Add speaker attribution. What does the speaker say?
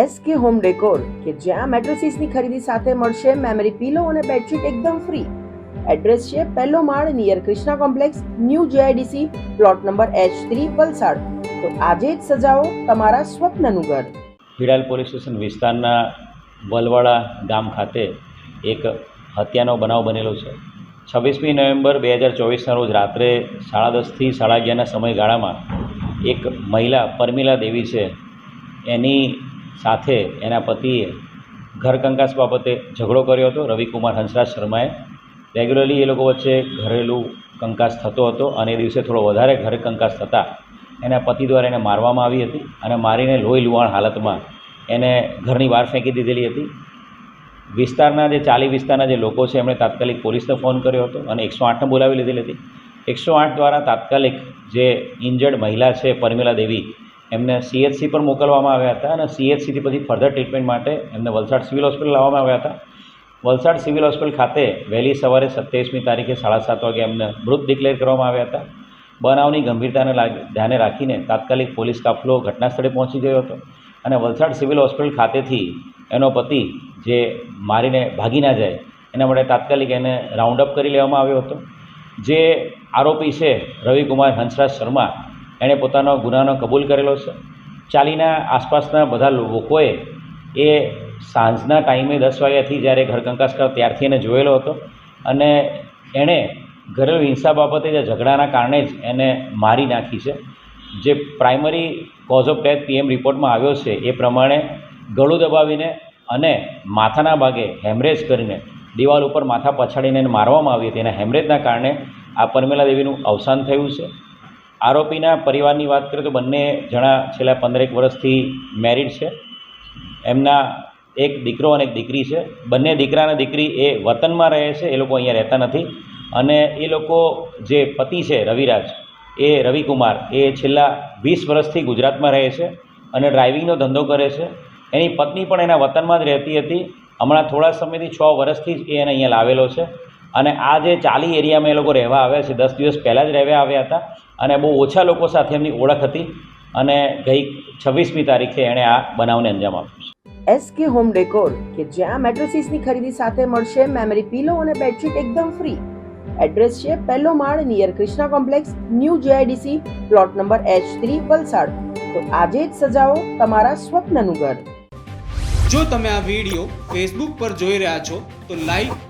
Speaker 1: SK home decor કે જ્યાં મેટ્રેસીસની ખરીદી સાથે મળશે મેમરી પીલો અને બેડશીટ એકદમ ફ્રી. એડ્રેસ છે પહેલો માળ near Krishna complex new GIDC plot number H three Valsad. તો આજે જ સજાવો તમારા સ્વપ્નનું ઘર.
Speaker 2: ભીડાલ પોલીસ સ્ટેશન વિસ્તારના વલવાડા ગામ ખાતે એક હત્યાનો બનાવ બનેલો છે. છવ્વીસમી નવેમ્બર બે હજાર ચોવીસના રોજ રાત્રે સાડા દસથી સાડા અગિયારના સમયગાળામાં એક મહિલા પરમિલા દેવી છે. એની સાથે એના પતિએ ઘર કંકાસ બાબતે ઝઘડો કર્યો હતો. રવિકુમાર હંસરાજ શર્માએ રેગ્યુલરલી એ લોકો વચ્ચે ઘરેલું કંકાસ થતો હતો અને એ દિવસે થોડો વધારે ઘર કંકાસ થતાં એના પતિ દ્વારા એને મારવામાં આવી હતી અને મારીને લોહી લુહાણ હાલતમાં એને ઘરની બહાર ફેંકી દીધેલી હતી. વિસ્તારના જે ચાલી વિસ્તારના જે લોકો છે, એમણે તાત્કાલિક પોલીસને ફોન કર્યો હતો અને એકસો આઠને બોલાવી લીધેલી હતી. એકસો આઠ દ્વારા તાત્કાલિક જે ઇન્જર્ડ મહિલા છે, પરમિલા દેવી એમને સીએચસી પર મોકલવામાં આવ્યા હતા અને સીએચસીથી પછી ફર્ધર ટ્રીટમેન્ટ માટે એમને વલસાડ સિવિલ હોસ્પિટલ લાવવામાં આવ્યા હતા. વલસાડ સિવિલ હોસ્પિટલ ખાતે વહેલી સવારે સત્યાવીસમી તારીખે સાડા સાત વાગે એમને મૃત ડિક્લેર કરવામાં આવ્યા હતા. બનાવની ગંભીરતાને ધ્યાને રાખીને તાત્કાલિક પોલીસ કાફલો ઘટના સ્થળે પહોંચી ગયો હતો અને વલસાડ સિવિલ હોસ્પિટલ ખાતેથી એનો પતિ જે મારીને ભાગી ના જાય, એના માટે તાત્કાલિક એને રાઉન્ડ અપ કરી લેવામાં આવ્યો હતો. જે આરોપી છે રવિકુમાર હંસરાજ શર્મા એણે પોતાનો ગુનાનો કબૂલ કરેલો છે. ચાલીના આસપાસના બધા લોકોએ એ સાંજના ટાઈમે દસ વાગ્યાથી જ્યારે ઘર કંકાસ કરો ત્યારથી એને જોયેલો હતો અને એણે ઘરેલું હિંસા બાબતે જે ઝઘડાના કારણે જ એને મારી નાખી છે. જે primary cause of death PM રિપોર્ટમાં આવ્યો છે એ પ્રમાણે ગળું દબાવીને અને માથાના ભાગે હેમરેજ કરીને દિવાલ ઉપર માથા પછાડીને મારવામાં આવી હતી. એના હેમરેજના કારણે આ પરમેલા દેવીનું અવસાન થયું છે. આરોપીના પરિવારની વાત કરીએ તો બંને જણા છેલ્લા પંદરેક વર્ષથી મેરિડ છે. એમના એક દીકરો અને એક દીકરી છે. બંને દીકરા અને દીકરી એ વતનમાં રહે છે, એ લોકો અહીંયા રહેતા નથી. અને એ લોકો જે પતિ છે, રવિરાજ, એ રવિકુમાર, એ છેલ્લા વીસ વર્ષથી ગુજરાતમાં રહે છે અને ડ્રાઇવિંગનો ધંધો કરે છે. એની પત્ની પણ એના વતનમાં જ રહેતી હતી. હમણાં થોડા સમયથી છ વર્ષથી જ એ એને અહીંયા લાવેલો છે. અને આ જે ચાલી એરિયામાં એ લોકો રહેવા આવ્યા છે દસ દિવસ પહેલાં જ રહેવા આવ્યા હતા અને બહુ ઓછા લોકો સાથે એમની ઓળખ હતી અને ગઈ છવ્વીસમી તારીખે એણે આ બનાવને અંજામ આપ્યો છે.
Speaker 1: એસકે હોમ ડેકોર કે જ્યાં મેટ્રેસીસની ખરીદી સાથે મળશે મેમરી પીલો અને બેડશીટ એકદમ ફ્રી એડ્રેસ છે પહેલો માળ near Krishna complex new GIDC plot number H three Valsad. તો આજે જ સજાવો તમારા સ્વપ્નનું ઘર.
Speaker 3: જો તમે આ વીડિયો ફેસબુક પર જોઈ રહ્યા છો તો લાઈક